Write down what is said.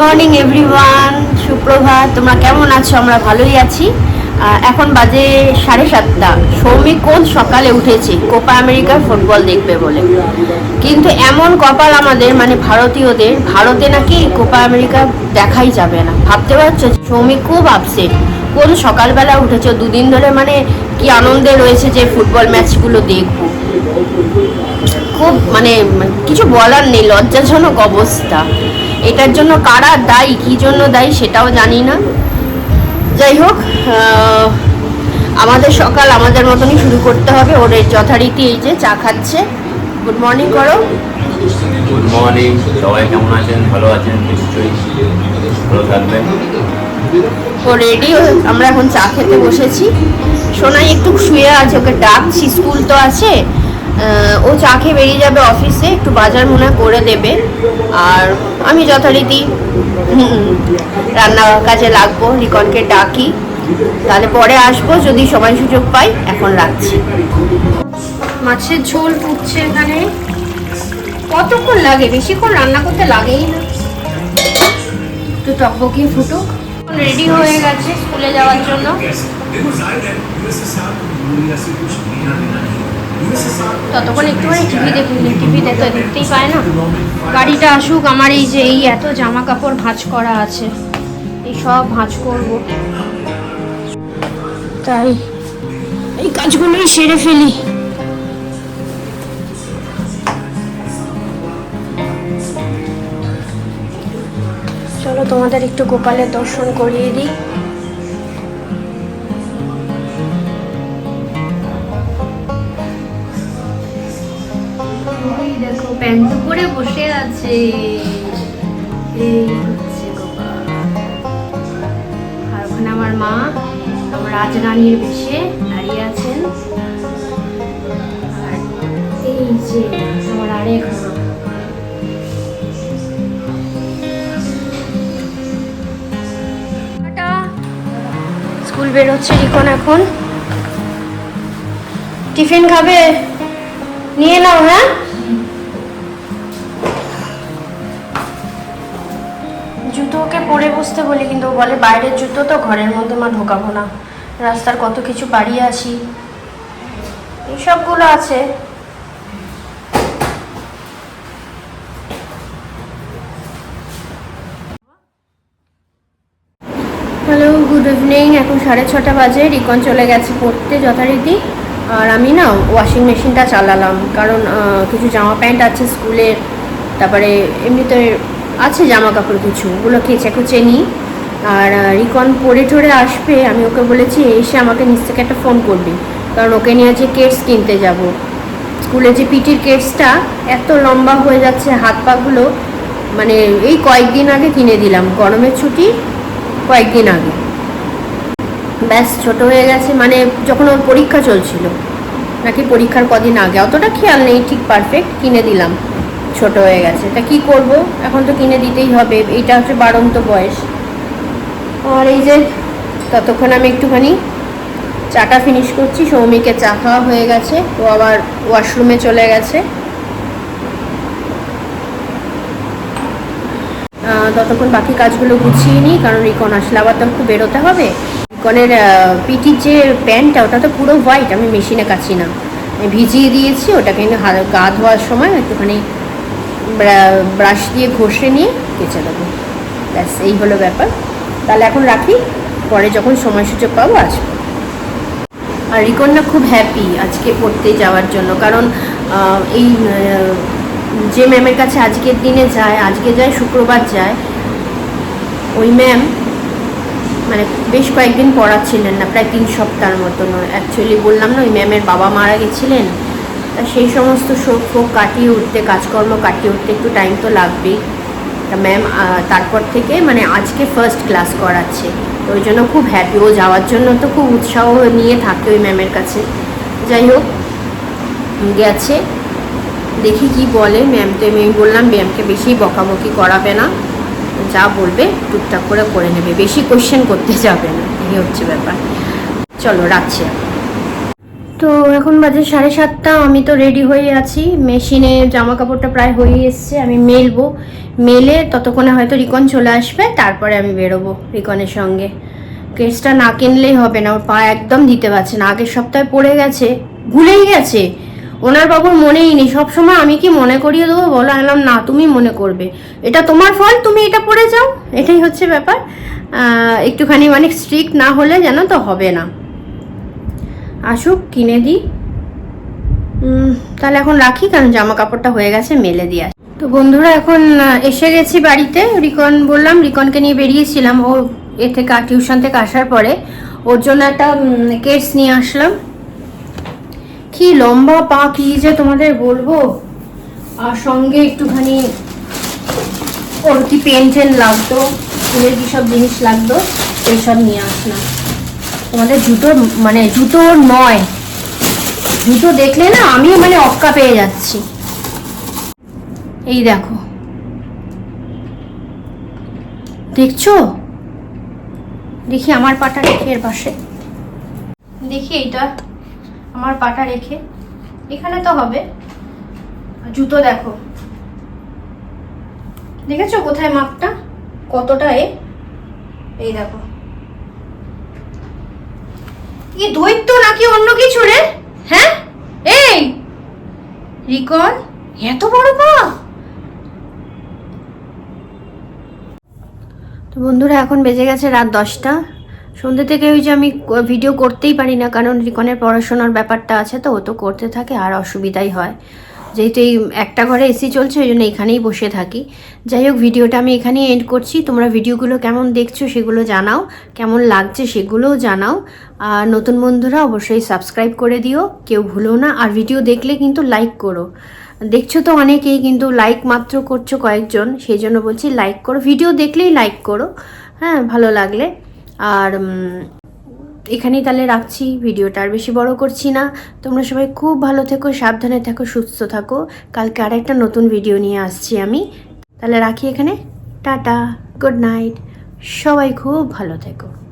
Morning everyone, সুপ্রভাত। তোমরা কেমন আছো? আমরা ভালোই আছি। এখন বাজে সাড়ে সাতটা। সৌমিক কোন সকালে উঠেছে? কোপা আমেরিকার ফুটবল দেখবে বলে। কিন্তু এমন কপাল আমাদের মানে ভারতীয়দের, ভারতে নাকি কোপা আমেরিকা দেখাই যাবে না। ভাবতে পারছ? সৌমিক খুব আপসেট কোন সকালবেলা উঠেছে? দুদিন ধরে মানে কি আনন্দে রয়েছে যে ফুটবল ম্যাচগুলো দেখব। খুব মানে কিছু বলার নেই। লজ্জাজনক অবস্থা। এটার জন্য কারা দায়ী? কী জন্য দায়ী সেটাও জানি না। যাই হোক আমাদের সকাল আমাদের মতনই শুরু করতে হবে। ওর এই যথারীতি এই যে চা খাচ্ছে। গুড মর্নিং করো। গুড মর্নিং সবাই কেমন আছেন? ভালো আছেন? নিশ্চয়ই ভালো থাকবেন। ও রেডি আমরা এখন চা খেতে বসেছি। সোনাই একটু শুয়ে আছে ওকে ডাকছি। স্কুল তো আছে। ও চা খেয়ে বেরিয়ে যাবে অফিসে, একটু বাজার মনে করে দেবে। আর আমি যথারীতি রান্না কাজে লাগবো রিকনকে ডাকি। তাহলে পরে আসব, যদি সময় সুযোগ পাই এখন রাখছি। মাছের ঝোল ফুটছে এখানে। কতক্ষণ লাগে? বেশিক্ষণ রান্না করতে লাগেই না। একটু টকবকিয়ে ফুটুক। রেডি হয়ে গেছে স্কুলে যাওয়ার জন্য। ততক্ষণ একটুখানি টিভি দেখুন টিভিতে তো দেখতেই পায় না। গাড়িটা আসুক, আমার এই যে এই এত জামা কাপড় ভাঁজ করা আছে, এই সব ভাঁজ করব। তাই এই কাজগুলোই সেরে ফেলি। চলো তোমাদের একটু গোপালের দর্শন করিয়ে দিই। প্যান্ট পরে বসে আছে। এই হচ্ছে আর ওখানে আমার মা, আমার রাজরানীর বেশে দাঁড়িয়ে আছেন। আর এই যে আমার আরেক মা। স্কুল বেরোচ্ছে রিকন এখন। টিফিন খাবে? নিয়ে নাও হ্যাঁ? বসতে বলি কিন্তু বলে, বাইরের জুতো তো ঘরের মধ্যে মা ঢোকাবো না। রাস্তার কত কিছু বাড়িয়ে আসি এইসবগুলো আছে। হ্যালো গুড ইভিনিং এখন সাড়ে ছটা বাজে। রিকন চলে গেছে পড়তে যথারীতি। আর আমি না ওয়াশিং মেশিনটা চালালাম। কারণ কিছু জামা প্যান্ট আছে স্কুলের। তারপরে এমনিতে আছে জামা কাপড় কিছু ওগুলো কেচে কুচে নিই। আর রিকন পরে ঠরে আসবে, আমি ওকে বলেছি, এসে আমাকে নিচ থেকে একটা ফোন করবি। কারণ ওকে নিয়ে যে কেটস কিনতে যাব। স্কুলে যে পিটির কেটসটা এত লম্বা হয়ে যাচ্ছে, হাত পাগুলো মানে এই কয়েকদিন আগে কিনে দিলাম, গরমের ছুটি কয়েকদিন আগে। ব্যাস, ছোট হয়ে গেছে মানে যখন ওর পরীক্ষা চলছিল, নাকি পরীক্ষার কদিন আগে, অতটা খেয়াল নেই, ঠিক পারফেক্ট কিনে দিলাম। ছোট হয়ে গেছে। তা কি করব? এখন তো কিনে দিতেই হবে। এইটা হচ্ছে বাড়ন্ত বয়স। আর এই যে ততক্ষণ আমি একটুখানি চাটা ফিনিশ করছি। সৌমিকে চা খাওয়া হয়ে গেছে। ও আবার ওয়াশরুমে চলে গেছে। ততক্ষণ বাকি কাজগুলো গুছিয়ে নিই, কারণ রিকন আসলে আবার তো একটু বেরোতে হবে। রিকনের পিটির যে প্যান্টটা, ওটা তো পুরো হোয়াইট আমি মেশিনে কাছি না। ভিজিয়ে দিয়েছি, ওটাকে গা ধোয়ার সময় একটুখানি ব্রাশ দিয়ে ঘষে নিয়ে কেচে দেবো। ব্যাস, এই হলো ব্যাপার। তাহলে এখন রাখি, পরে যখন সময় সুযোগ পাবো আসব। আর রিকন্যা খুব হ্যাপি আজকে পড়তে যাওয়ার জন্য, কারণ এই যে ম্যামের কাছে আজকের দিনে যায়, আজকে যায়, শুক্রবার যায়, ওই ম্যাম মানে বেশ কয়েকদিন পড়াচ্ছিলেন না, প্রায় তিন সপ্তাহের মতন। অ্যাকচুয়ালি বললাম না, ওই ম্যামের বাবা মারা গেছিলেন সেই সমস্ত শোক ফোক কাটিয়ে উঠতে, কাজকর্ম কাটিয়ে উঠতে একটু টাইম তো লাগবেই। তা ম্যাম তারপর থেকে মানে আজকে ফার্স্ট ক্লাস করাচ্ছে। তো ওই জন্য খুব হ্যাপি ও যাওয়ার জন্য তো খুব উৎসাহ নিয়ে থাকে ওই ম্যামের কাছে। যাই হোক, গেছে। দেখি কি বলে। ম্যাম তো আমি বললাম ম্যামকে বেশি বকাবকি করাবে না। যা বলবে, টুকটাক করে করে নেবে। বেশি কোশ্চেন করতে যাবে না। এই হচ্ছে ব্যাপার। চলো, রাখছি তো এখন বাজে সাড়ে সাতটা, আমি তো রেডি হয়ে আছি। মেশিনে জামা কাপড়টা প্রায় হয়ে এসছে, আমি মেলবো। মেলে ততক্ষণে হয়তো রিকন চলে আসবে, তারপরে আমি বেরোবো রিকনের সঙ্গে। কেসটা না কিনলেই হবে না, ওর পা একদম দিতে পারছে না। আগের সপ্তাহে পড়ে গেছে, ভুলেই গেছে। ওনার বাবুর মনেই নেই, সবসময় আমি কি মনে করিয়ে দেবো? বলো আলাম না, তুমি মনে করবে। এটা তোমার ফল তুমি এটা পড়ে যাও, এটাই হচ্ছে ব্যাপার। একটুখানি মানে স্ট্রিক্ট না হলে যেন তো হবে না। আসুক, কিনে দিই। তাহলে এখন রাখি, কারণ জামা কাপড়টা হয়ে গেছে, মেলে দিয়ে তো বন্ধুরা, এখন এসে গেছি বাড়িতে। রিকন, বললাম, রিকনকে নিয়ে বেরিয়েছিলাম। ও এ থেকে, টিউশন থেকে আসার পরে ওর জন্য একটা কেস নিয়ে আসলাম। কি লম্বা পা, কি যে তোমাদের বলব? আর সঙ্গে একটুখানি ওর কি পেন টেন লাগতো স্কুলের কি সব জিনিস লাগতো এইসব নিয়ে আসলাম। তোমাদের জুতো মানে জুতো নয়। জুতো দেখলে না আমি মানে অক্কা পেয়ে যাচ্ছি। এই দেখো। দেখছ? দেখি আমার পাটা রেখে এর পাশে। দেখি এইটা, আমার পাটা রেখে। এখানে তো হবে। জুতো দেখো। দেখেছ কোথায় মাপটা? কতটা এ? এই দেখো। কি দৈত্য নাকি অন্য কিছু রে? হ্যাঁ? এই! রিকল, এত বড় পা! তো বন্ধুরা, এখন বেজে গেছে রাত দশটা। সন্ধ্যে থেকে ওই যে আমি ভিডিও করতেই পারি না, কারণ রিকনের পড়াশোনার ব্যাপারটা আছে, তো ও তো করতে থাকে, আর অসুবিধাই হয়। যেহেতু এই একটা ঘরে এসি চলছে, ওই জন্য এখানেই বসে থাকি। যাই হোক, ভিডিওটা আমি এখানেই এন্ড করছি। তোমরা ভিডিওগুলো কেমন দেখছ সেগুলো জানাও, কেমন লাগছে সেগুলোও জানাও। আর নতুন বন্ধুরা অবশ্যই সাবস্ক্রাইব করে দিও, কেউ ভুলো না। আর ভিডিও দেখলে কিন্তু লাইক করো। দেখছ তো অনেকেই কিন্তু লাইক মাত্র করছ কয়েকজন, সেই জন্য বলছি লাইক করো। ভিডিও দেখলেই লাইক করো। হ্যাঁ ভালো লাগলে। আর এখানেই তাহলে রাখছি, ভিডিওটা আর বেশি বড় করছি না। তোমরা সবাই খুব ভালো থেকো, সাবধানে থাকো, সুস্থ থাকো। কালকে আরেকটা নতুন ভিডিও নিয়ে আসছি আমি। তাহলে রাখি এখানে। Tata, good night. সবাই খুব ভালো থেকো।